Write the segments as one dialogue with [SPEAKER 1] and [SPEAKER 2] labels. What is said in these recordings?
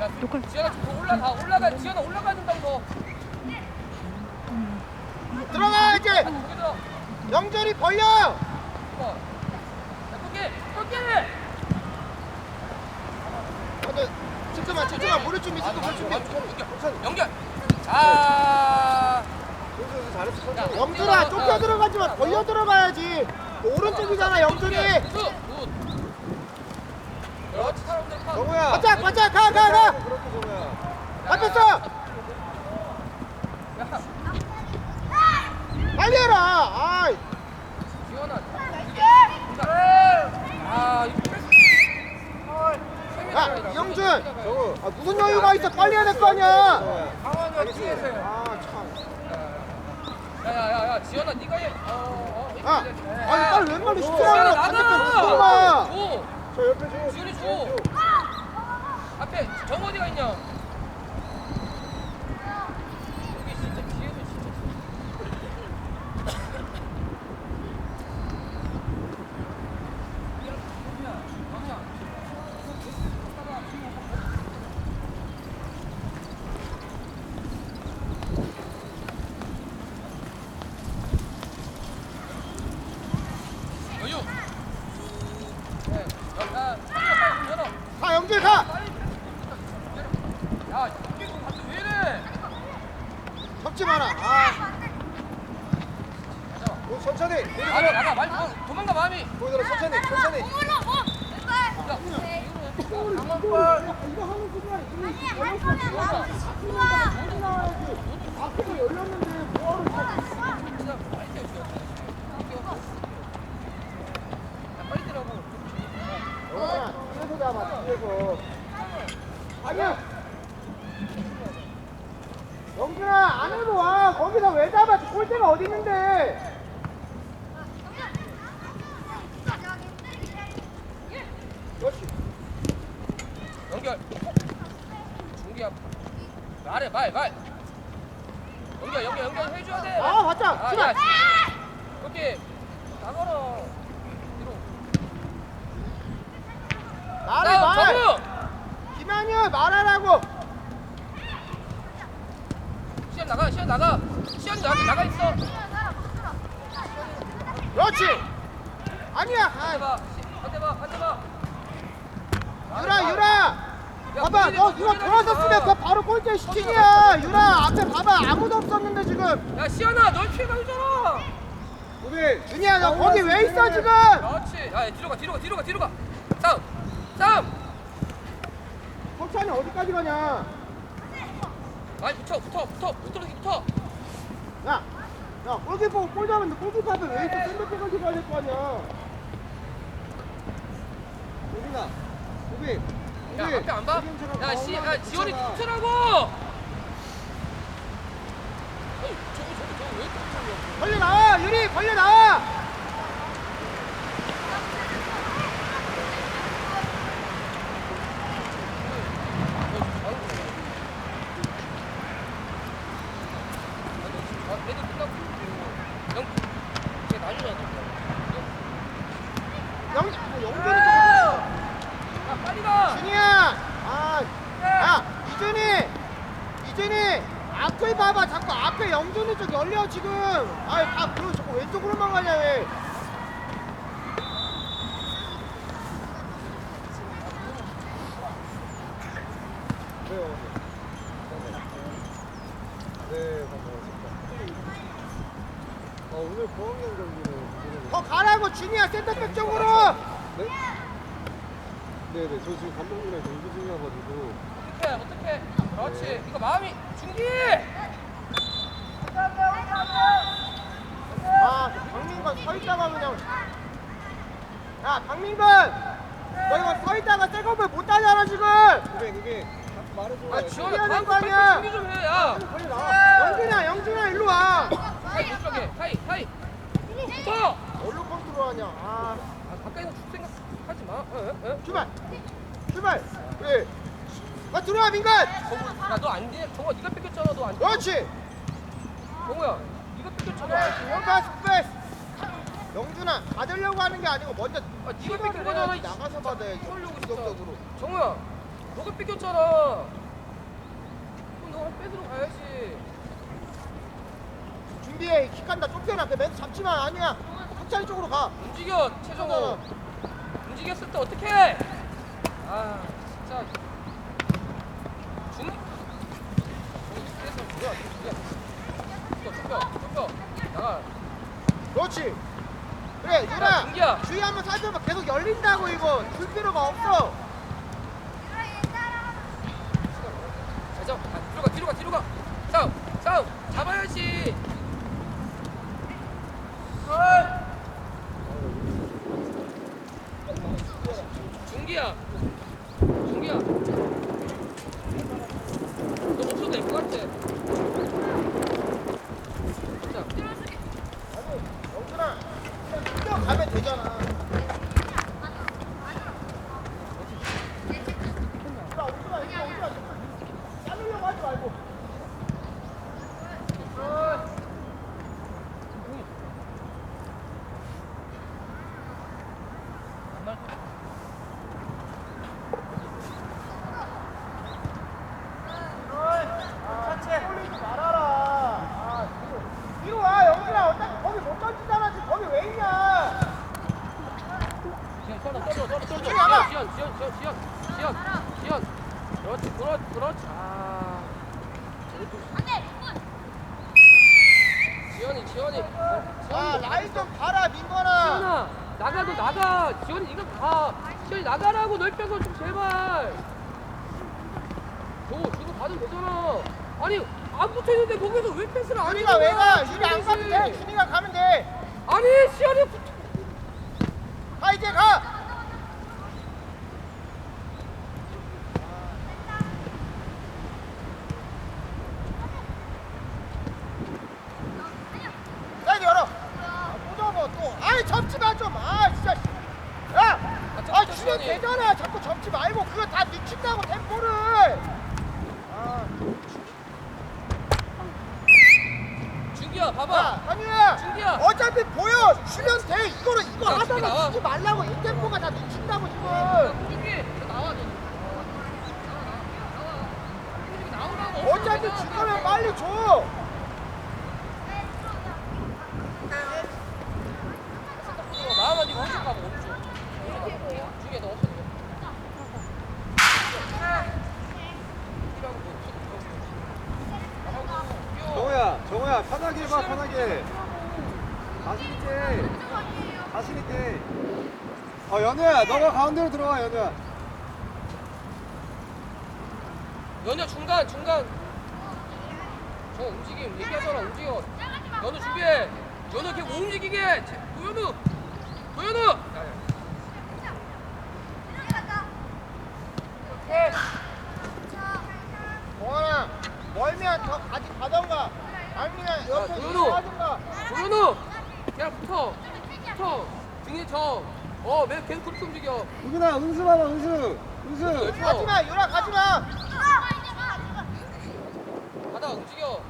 [SPEAKER 1] 야, 지현아 좀더 올라가 올라가 지현아 올라가야 된다고 더.
[SPEAKER 2] 들어가야지.
[SPEAKER 1] 거기서
[SPEAKER 2] 영절이 벌려.
[SPEAKER 1] 어. 야, 거기.
[SPEAKER 2] 근데 잠깐만 잠깐만 무릎 준비 지금 무릎 준비.
[SPEAKER 1] 연결. 아. 야,
[SPEAKER 2] 영준아 좁혀 들어가지 마 벌려 들어가야지. 너 오른쪽이잖아 영준이.
[SPEAKER 1] 굿.
[SPEAKER 3] 정우야.
[SPEAKER 2] 바짝 바짝 가 가 가.
[SPEAKER 3] 그렇게 정우야.
[SPEAKER 1] 야,
[SPEAKER 2] 빨리 해라. 아,
[SPEAKER 1] 지현아. 아.
[SPEAKER 2] 야 영준.
[SPEAKER 3] 정우.
[SPEAKER 2] 아, 무슨 여유가 있어? 빨리 해야 될 거 아니야.
[SPEAKER 1] 강원이가 뒤에서 해.
[SPEAKER 2] 아 참.
[SPEAKER 1] 야야야야 지현아 네가 해. 어, 어.
[SPEAKER 2] 아, 아니 빨리 왼발로
[SPEAKER 1] 지현아
[SPEAKER 2] 시키라. 반대편
[SPEAKER 1] 나가. 줘.
[SPEAKER 3] 저 옆에 줘.
[SPEAKER 1] 지현이 줘. 정원이가 있냐? 여기 진짜 뒤에서 진짜. 여유. 네. 야, 야, 열어.
[SPEAKER 2] 가 영준 가.
[SPEAKER 1] 야, 이게 좀 갑자기 왜 이래?
[SPEAKER 2] 접지 마라. 아,
[SPEAKER 3] 오, 천천히.
[SPEAKER 1] 나가, 나가, 말 도- 도망가 마음이.
[SPEAKER 3] 보이더라 천천히. 천천히.
[SPEAKER 1] 야,
[SPEAKER 2] 이거 하는 순간 이미 걸렸어. 앞에가 열렸는데 뭐하러 이렇게
[SPEAKER 1] 진짜 많이 뛰어, 뛰어. 뛰어. 야, 빨리 뛰라고.
[SPEAKER 2] 영준아, 뒤에서 잡 아. 아니야. 영준아, 안으로 와. 거기서 왜 잡아? 골대가 어디 있는데? 그렇지.
[SPEAKER 1] 연결. 중기야. 말해, 말, 말. 연결, 연결, 연결 해줘야 돼.
[SPEAKER 2] 아, 맞다.
[SPEAKER 1] 아. 야, 그렇게 나가라. 뒤로.
[SPEAKER 2] 말해,
[SPEAKER 1] 자,
[SPEAKER 2] 말.
[SPEAKER 1] 정우!
[SPEAKER 2] 김한율, 말하라고.
[SPEAKER 1] 시간 나가, 시간 나가. 시간 나가, 나가 있어.
[SPEAKER 2] 그렇지. 아니야. 아,
[SPEAKER 1] 봐, 한대 봐, 한대 봐.
[SPEAKER 2] 유라, 유라.
[SPEAKER 1] 야,
[SPEAKER 2] 봐봐,
[SPEAKER 1] 너좀
[SPEAKER 2] 이거
[SPEAKER 1] 본인이
[SPEAKER 2] 돌아섰으면
[SPEAKER 1] 하지 마.
[SPEAKER 2] 그 바로 골대 슈팅이야. 유라, 앞에 봐봐. 아무도 없었는데 지금.
[SPEAKER 1] 야, 시연아, 널 피해가 있잖아.
[SPEAKER 3] 우빈.
[SPEAKER 2] 준이야, 너 거기 왜 있어 지금?
[SPEAKER 1] 그렇지. 야, 뒤로 가, 뒤로 가, 뒤로 가, 뒤로 가. 싸움.
[SPEAKER 2] 석찬이 어디까지 가냐?
[SPEAKER 1] 많이 붙어, 붙어, 붙어, 붙어, 붙어.
[SPEAKER 2] 야, 야, 골키퍼 골 잡았는데 골키퍼 앞에 왜 있어? 샌드백까지 가야 될거 아니야.
[SPEAKER 3] 우빈아. 우빈.
[SPEAKER 1] 야, 앞에 안 봐? 야, 시, 야, 지원이. 붙으라고. 어이, 저거, 저거, 저거 왜 이렇게 붙어?
[SPEAKER 2] 걸려 나와, 유리, 걸려 나와.
[SPEAKER 1] 애들 끝나고 영, 걔 난리나
[SPEAKER 2] 영, 아, 영준이 좀.
[SPEAKER 1] 야, 빨리 가.
[SPEAKER 2] 준이야, 아, 야, 이준이, 이준이, 앞을 봐봐. 자꾸 앞에 지금. 아, 다 그리고 자꾸 왼쪽으로만 가냐 왜?
[SPEAKER 3] 네. 네, 반갑습니다. 어, 오늘 고학년 경기는 누구를-
[SPEAKER 2] 더 가라고 준이야 센터백 쪽으로.
[SPEAKER 3] 네? 네, 네. 저 지금 감독님이랑 경기 중이어가지고.
[SPEAKER 1] 어떻게, 어떻게? 그렇지. 이거 마음이 중기.
[SPEAKER 2] 아, 박민건 서 있다가 그냥. 야, 박민건, 너 이거 서 있다가 백업을 못 하잖아 지금.
[SPEAKER 3] 우빈, 우빈. 말해줘.
[SPEAKER 1] 아, 지원아, 다음
[SPEAKER 2] 거
[SPEAKER 1] 준비 좀 해. 야.
[SPEAKER 2] 빨리 나와. 영준아, 영준아 일로 와.
[SPEAKER 1] 하이 못 들어게. 하이, 하이. 붙어.
[SPEAKER 2] 뭘로 컨트롤하냐? 아,
[SPEAKER 1] 아, 가까이서 줄 생각 하지 마. 어, 어, 어?
[SPEAKER 2] 출발, 출발. 그래. 아, 들어와 민건.
[SPEAKER 1] 정우, 야, 너안 돼. 정우야, 네가 뺏겼잖아. 너안 돼.
[SPEAKER 2] 그렇지.
[SPEAKER 1] 정우야, 네가 뺏겼잖아.
[SPEAKER 2] 원파스 패스. 영준아, 받으려고 하는 게 아니고 먼저
[SPEAKER 1] 아, 네가 뺏긴 거잖아.
[SPEAKER 2] 나가서 받아야지.
[SPEAKER 1] 쏠려고 진짜.
[SPEAKER 2] 적극적으로.
[SPEAKER 1] 정우야, 너 너가 뺏겼잖아. 그럼 너가 뺏으러 가야지.
[SPEAKER 2] 준비해 킥한다 쫓겨나 그 멘트 잡지마 아니야 박찬희 쪽으로 가
[SPEAKER 1] 움직여 최정호. 움직였을 때 어떡해? 아 진짜. 중. 그래서 뭐야? 뭐야? 좁혀 좁혀 좁혀. 나가.
[SPEAKER 2] 그렇지
[SPEAKER 1] 준기야.
[SPEAKER 2] 주위 한번 살펴봐 계속 열린다고 이거 줄 필요가 없어
[SPEAKER 1] 자, 자, 아, 뒤로 가, 뒤로 가, 뒤로 가. 싸움, 싸움, 잡아야지. 준기야, 준기야. 너 목소리 낼것 같아. 자,
[SPEAKER 2] 영준아 그냥 가면 되잖아 유라 오지마 유라 오지마 자르려고 하지 말고 올리지 말아라. 아, 뒤로. 뒤로 와, 영준아. 어차피 거기 못 던지잖아. 지금 거기 왜 있냐?
[SPEAKER 1] 지현, 떨어, 떨어, 떨어, 떨어.
[SPEAKER 2] 지현, 나가.
[SPEAKER 1] 지현, 지현, 지현, 지현, 지현, 지현. 그렇지, 그렇지, 그렇지. 아, 지현이, 지현이. 어,
[SPEAKER 2] 아. 라인 좀 봐라, 민건아.
[SPEAKER 1] 지현아 나가 너 나가 지현이 이거 가 지현이 나가라고 넓혀서 좀 제발 저 주고 받으면 되잖아 아니 안 붙어있는데 거기서 왜 패스를 안
[SPEAKER 2] 유리가 왜 가?
[SPEAKER 1] 주는
[SPEAKER 2] 유리 안
[SPEAKER 1] 지현이.
[SPEAKER 2] 돼. 준이가 가면 돼.
[SPEAKER 1] 아니 시현이 붙...
[SPEAKER 2] 가, 이제 가. 사이드 열어. 아, 또 접어, 또. 아이, 접지 마, 좀. 아, 진짜. 야! 아,
[SPEAKER 1] 접자,
[SPEAKER 2] 주면
[SPEAKER 1] 시원히.
[SPEAKER 2] 되잖아. 자꾸 접지 말고. 그거 다 늦춘다고, 템포를. 아,
[SPEAKER 1] 준기야 봐봐
[SPEAKER 2] 야, 한유야.
[SPEAKER 1] 준기야.
[SPEAKER 2] 어차피 보여. 주면 돼. 이거를, 이거
[SPEAKER 1] 야,
[SPEAKER 2] 하다가
[SPEAKER 1] 나와.
[SPEAKER 2] 주지 말라고. 이 템포가 다 늦춘다고, 지금.
[SPEAKER 1] 준기 너 나와 너 나와 나와 나와
[SPEAKER 2] 어차피 줄 거면 빨리 줘.
[SPEAKER 1] 나만 이거 오른쪽 가봐 오른쪽 준기야 너 없어
[SPEAKER 3] 정호야, 정호야, 편하게 해봐, 편하게. 자신 있게. 자신 있게. 어, 연우야, 너가 가운데로 들어와, 연우야.
[SPEAKER 1] 연우 중간 중간. 저 움직임 얘기하잖아 움직여. 연우 준비해. 연우 걔 움직이게. 제- 도연우! 도연우!
[SPEAKER 2] 동원아, 멀면 더 같이 가던가. 아니면 옆에 하든가.
[SPEAKER 1] 도연우! 걔랑 붙어. 붙어. 등에 저 어 계속 그렇게 움직여
[SPEAKER 3] 은근아, 은수 봐봐, 은수. 은수.
[SPEAKER 2] 가지마, 유라 가지마.
[SPEAKER 1] 가다가 움직여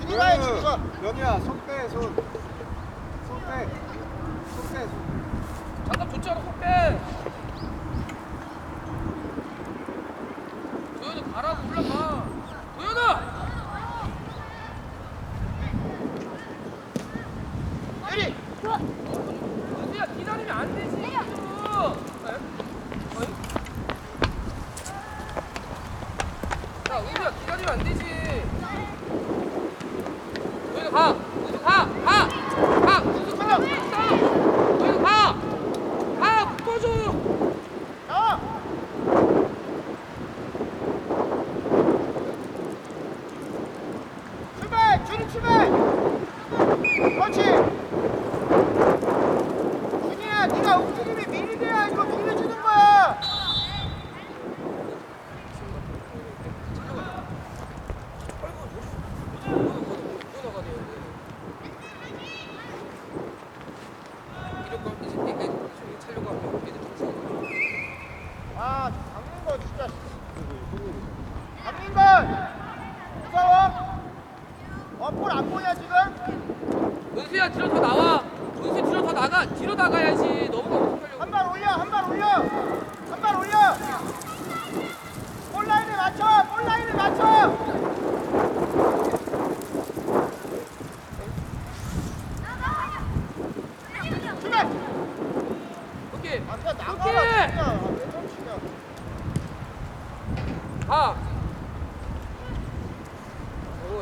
[SPEAKER 2] 준이가 해, 준이가.
[SPEAKER 3] 연우야, 손 빼, 손. 손 빼. 손 빼, 손.
[SPEAKER 1] 장갑 줬잖아 속빼 도연우 가라고 올라가 도연우
[SPEAKER 2] 유리.
[SPEAKER 1] 은수야 기다리면 안 되지 지금. 에? 어이? 야 기다리면 안 되지 은수 가 은수 가가가 은수 가 은수 가가 묶어줘
[SPEAKER 2] 가. 출발, 준이 출발. 그렇지. 준이야, 네가 움직임이 미리 돼야 이거 밀려주는 거야. 진짜. 박민건! 무서워? 어, 볼안 보냐, 지금?
[SPEAKER 1] 은수야 뒤로 더 나와. 은수 뒤로 더 나가. 뒤로 나가야지. 너무 어떡하려고.
[SPEAKER 2] 한 발 올려, 한 발 올려! 한 발 올려! 볼 라인에 맞춰! 볼 라인에 맞춰! 출발!
[SPEAKER 1] 오케이.
[SPEAKER 2] 아, 그냥 나가라,
[SPEAKER 1] 오케이.
[SPEAKER 2] 진짜. 아, 왜 멈추냐.
[SPEAKER 1] 가. 어우야.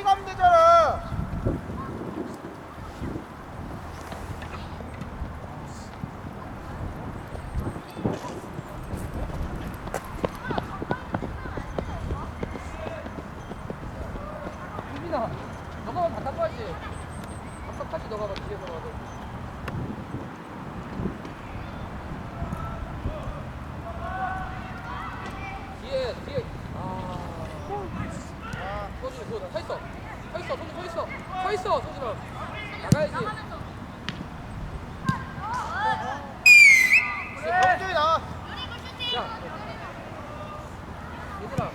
[SPEAKER 1] 아,
[SPEAKER 2] 미리 가면 되잖아
[SPEAKER 1] 너가 봐 답답하지? 답답하지 너가 봐 뒤에서 봐도. 뒤에 뒤에 아
[SPEAKER 2] 아,
[SPEAKER 1] 소준이 그거 서 있어 서 있어 소준 서 있어 서 있어 소준아 나가야지.
[SPEAKER 2] 영준이 나와.
[SPEAKER 1] 야 얘들아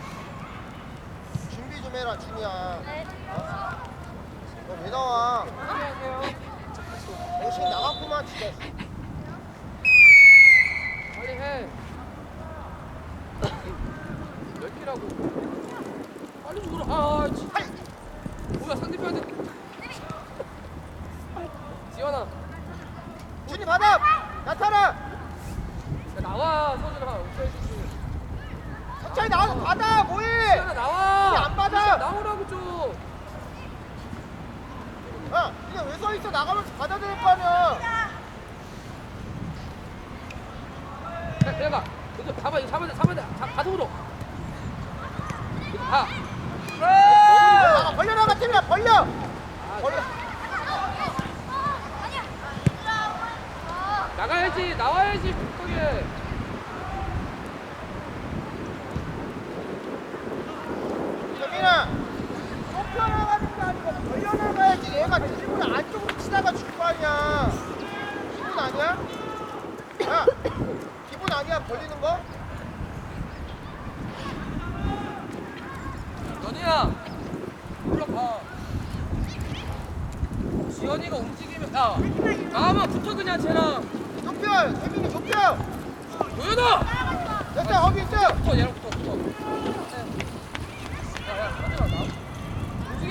[SPEAKER 2] 해라, 준이야. 너 왜 나와? 정신 나갔구만, 진짜.
[SPEAKER 1] 빨리 해. 몇 키라고? 빨리 좀 돌아. 아, 진! 뭐야 상대편한테. 지원아,
[SPEAKER 2] 준이 받아! 나타나!
[SPEAKER 1] 야, 나와 서준아. 어쩌지?
[SPEAKER 2] 천천히 나와서 받아! 뭐해!
[SPEAKER 1] 지원아 나와.
[SPEAKER 2] 이게 안 받아.
[SPEAKER 1] 진짜 나오라고 좀.
[SPEAKER 2] 야, 이게 왜 서 있어? 나가면서 받아야 될거 아니야!
[SPEAKER 1] 야, 내가 이거 잡아 이거 잡아야 돼 잡아야 돼. 잡 가슴으로. 이거 가.
[SPEAKER 2] 나가, 벌려 나가, 팀이야, 벌려!
[SPEAKER 1] 아,
[SPEAKER 2] 벌려!
[SPEAKER 1] 나가야지 나와야지 북쪽에.
[SPEAKER 2] 정민아! 좁혀 나가는 게 아니고 벌려 나가야지. 얘가 드리블을 안쪽으로 치다가 줄 거 아니야. 기분 아니야? 야! 기분 아니야, 벌리는 거?
[SPEAKER 1] 연희야 올라가 지연이가 움직이면 야 나만 붙어 그냥 쟤랑
[SPEAKER 2] 좁혀! 재민이 좁혀!
[SPEAKER 1] 도현아
[SPEAKER 2] 됐어, 거기 있어!
[SPEAKER 1] 붙어 얘랑 붙어 붙어 야야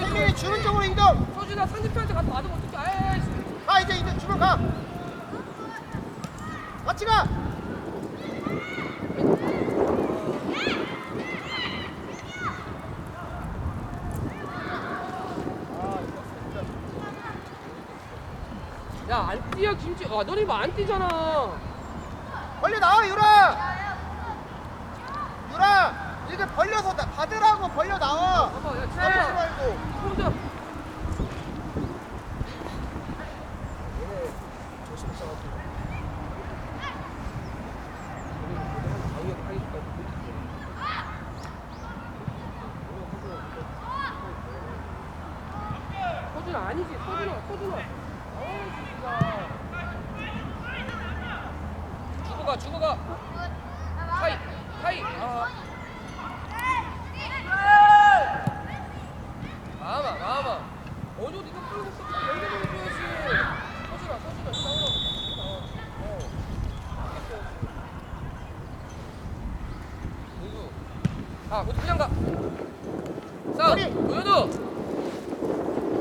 [SPEAKER 2] 재민이 주는 쪽으로 이동!
[SPEAKER 1] 서준아 상대편한테 가서 맞으면 어떡해 에이씨
[SPEAKER 2] 가, 이제, 이제 주면 가! 같이 가! 아.
[SPEAKER 1] 야안 뛰어 김치 아 너네 뭐안 뛰잖아
[SPEAKER 2] 벌려 나와 유라 이렇게 벌려서 나, 받으라고 벌려 나와
[SPEAKER 1] 쟤.
[SPEAKER 2] 말고.
[SPEAKER 1] 혼자
[SPEAKER 2] 얘네 조심 있어가지고
[SPEAKER 1] 서준아 아니지 서준아 서준아 어우 진짜 주고 가 주고 가 하이 하이 아 마마 마마 어디 어디 딱 끌고 딱 연결해줘야지 서준아 서준아 이리 나오라고 이리 나와 어 누구 아 그냥 가 싸. 도현우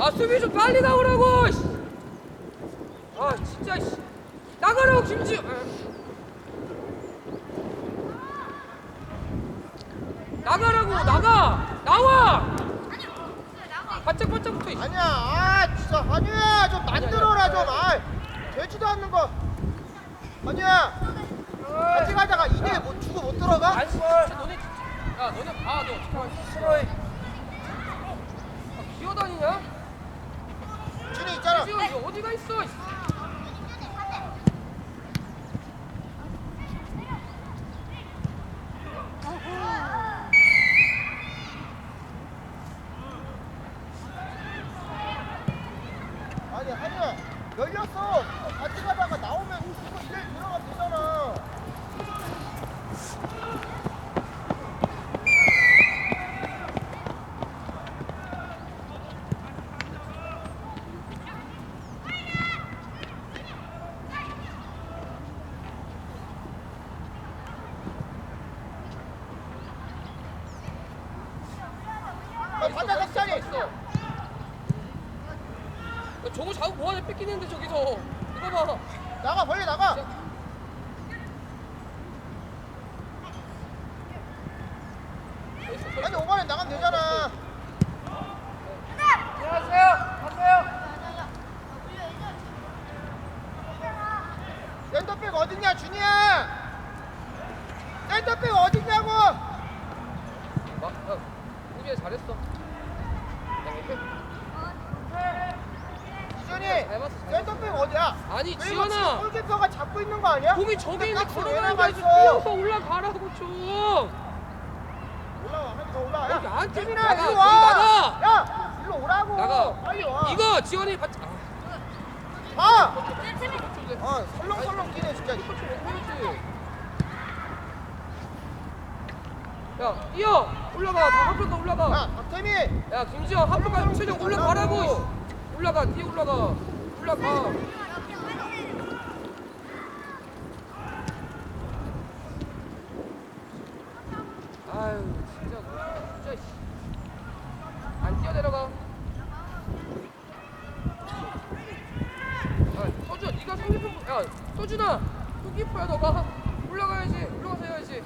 [SPEAKER 1] 아 수비 좀 빨리 나오라고 씨. 아 진짜 씨. 나가라고 김지우 아. 나가라고 나가 나와 바짝 바짝 붙어 있어
[SPEAKER 2] 아니야 아 진짜 한유야 좀 만들어라 좀 아 되지도 않는 거. 아니야. 같이 가다가 이대 못 주고 못 들어가?
[SPEAKER 1] 아니 야 너네 봐너 어떻게 하지 싫어해 아, 기어다니냐?
[SPEAKER 2] 준이 있잖아.
[SPEAKER 1] 지금 이거 어디가 있어
[SPEAKER 2] 아니 한이야 열렸어. 같이 가다가 나오면 이거 이대 들어가면 되잖아. 아, 바다 넥자리
[SPEAKER 1] 있어. 야, 저거 자꾸 뭐하냐? 뺏기는데 저기서. 이거 봐.
[SPEAKER 2] 나가 벌리 나가. 아니 오반에 나가면 되잖아.
[SPEAKER 1] 안녕하세요 가세요
[SPEAKER 2] 센터백 어딨냐 준이야. 센터백 어딨냐고.
[SPEAKER 1] 막, 야, 우리 잘했어.
[SPEAKER 2] 이준이
[SPEAKER 1] 잘 봤어, 잘
[SPEAKER 2] 센터백 어디야?
[SPEAKER 1] 아니,
[SPEAKER 2] 그리고 골키퍼가 잡고 있는 거 아니야?
[SPEAKER 1] 공이 저기 있는데
[SPEAKER 2] 박스 왜
[SPEAKER 1] 걸어가는
[SPEAKER 2] 나가
[SPEAKER 1] 거지.
[SPEAKER 2] 있어?
[SPEAKER 1] 뛰어서 올라가라고 좀.
[SPEAKER 2] 올라와 한번더 올라와.
[SPEAKER 1] 여기 안 뛰-
[SPEAKER 2] 재민아
[SPEAKER 1] 나가,
[SPEAKER 2] 일로 와.
[SPEAKER 1] 나가.
[SPEAKER 2] 야 일로 오라고.
[SPEAKER 1] 나가.
[SPEAKER 2] 빨리 와.
[SPEAKER 1] 이거 지원이 받. 아,
[SPEAKER 2] 아. 좀아 설렁설렁 뛰네 진짜.
[SPEAKER 1] 야, 뛰어. 올라가. 다 한쪽도 올라가.
[SPEAKER 2] 야 박태민.
[SPEAKER 1] 야, 김지영 한쪽까지 최종 올라가라고. 씨. 올라가. 뒤에 올라가. 올라가. 아유, 진짜 진짜 씨. 안 뛰어 내려가. 야, 서준아, 네가 손기포, 야, 서준아, 손기포야 너가 올라가야지, 올라가서 해야지.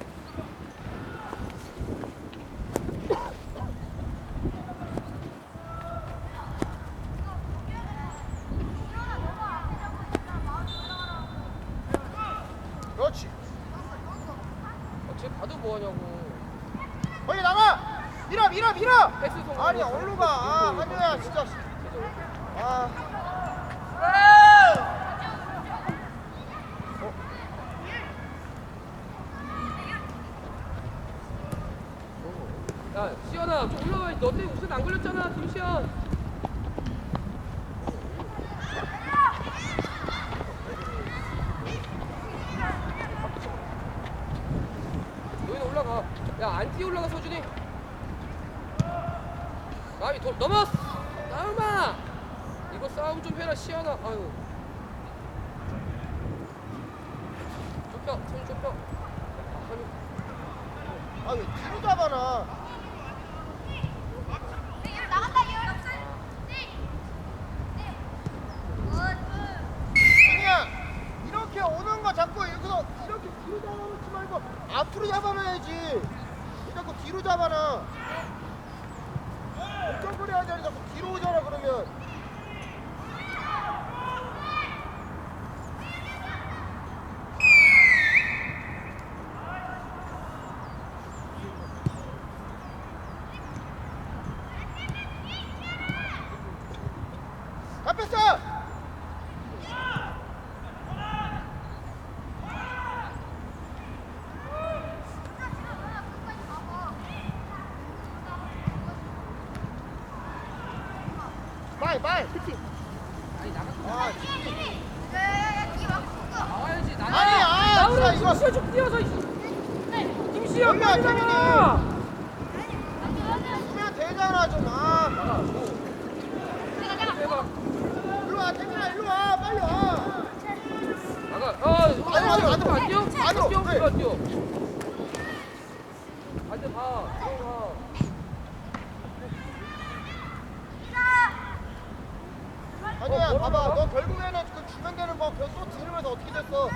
[SPEAKER 1] 아, 쟤 봐도 뭐하냐고.
[SPEAKER 2] 빨리 나가. 밀어 밀어 밀어.
[SPEAKER 1] 패스 성공.
[SPEAKER 2] 아니 어디로 가? 아 한효야 진짜. 아.
[SPEAKER 1] 야, 시연아, 좀 올라가야지. 너 때문에 우선 안 걸렸잖아, 김시연. 너희는 올라가. 야, 안 뛰어 올라가, 서준이. 나이 도 넘었어. 나음아. 이거 싸움 좀 해라, 시연아. 아유. 좁혀, 손 좁혀. 아, 한이.
[SPEAKER 2] 아왜 뒤로 잡아놔? 준이야 이렇게 오는 거 자꾸 여기서 이렇게 뒤로 잡아놓지 말고 앞으로 잡아놔야지. 왜 자꾸 뒤로? 이쪽으로 해야 되는데 자꾸 뒤로 오잖아 그러면. 잡혔어! 빨리 빨리
[SPEAKER 1] 아니, 나가.
[SPEAKER 2] 아,
[SPEAKER 1] 나와야지 나가
[SPEAKER 2] 아니, 아,
[SPEAKER 1] 나오라
[SPEAKER 2] 진짜 이거-
[SPEAKER 1] 김시현 좀 뛰어서 이씨. 김시현
[SPEAKER 2] 올려,
[SPEAKER 1] 빨리
[SPEAKER 2] 태민이.
[SPEAKER 1] 나가
[SPEAKER 2] 주면 되잖아 좀 아.
[SPEAKER 1] 나가 뭐 해봐
[SPEAKER 2] 일로 와 태민아 일로 와 빨리 와
[SPEAKER 1] 나가 아
[SPEAKER 2] 안으로, 안으로, 안으로.
[SPEAKER 1] 안 뛰어?
[SPEAKER 2] 안으로,
[SPEAKER 1] 안 뛰어?
[SPEAKER 2] 네.
[SPEAKER 1] 안 뛰어 반대 봐 들어가 어,
[SPEAKER 2] 봐봐? 너 결국에는 그 주면 되는 거또 들으면서 어떻게 됐어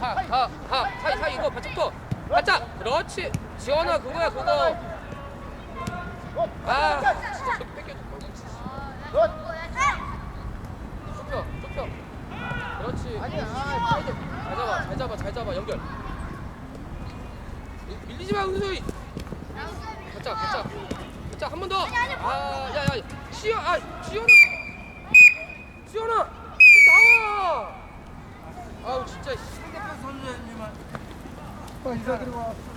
[SPEAKER 1] 사이, 사이 이거 발짝터. 발짝. 그렇지. 지원아 그거야 그거.
[SPEAKER 2] 어,
[SPEAKER 1] 아,
[SPEAKER 2] 아,
[SPEAKER 1] 진짜 저기 뺏겨줘.
[SPEAKER 2] 너
[SPEAKER 1] 좁혀, 좁혀. 그렇지. 잘 잡아, 잘 잡아, 잘 잡아. 연결. 미- 밀리지 마, 은수이. 발짝, 발짝. 발짝 한 번 더. 아, 야, 야, 지연, 아, 지연아. 지연아, 나와. 아우 진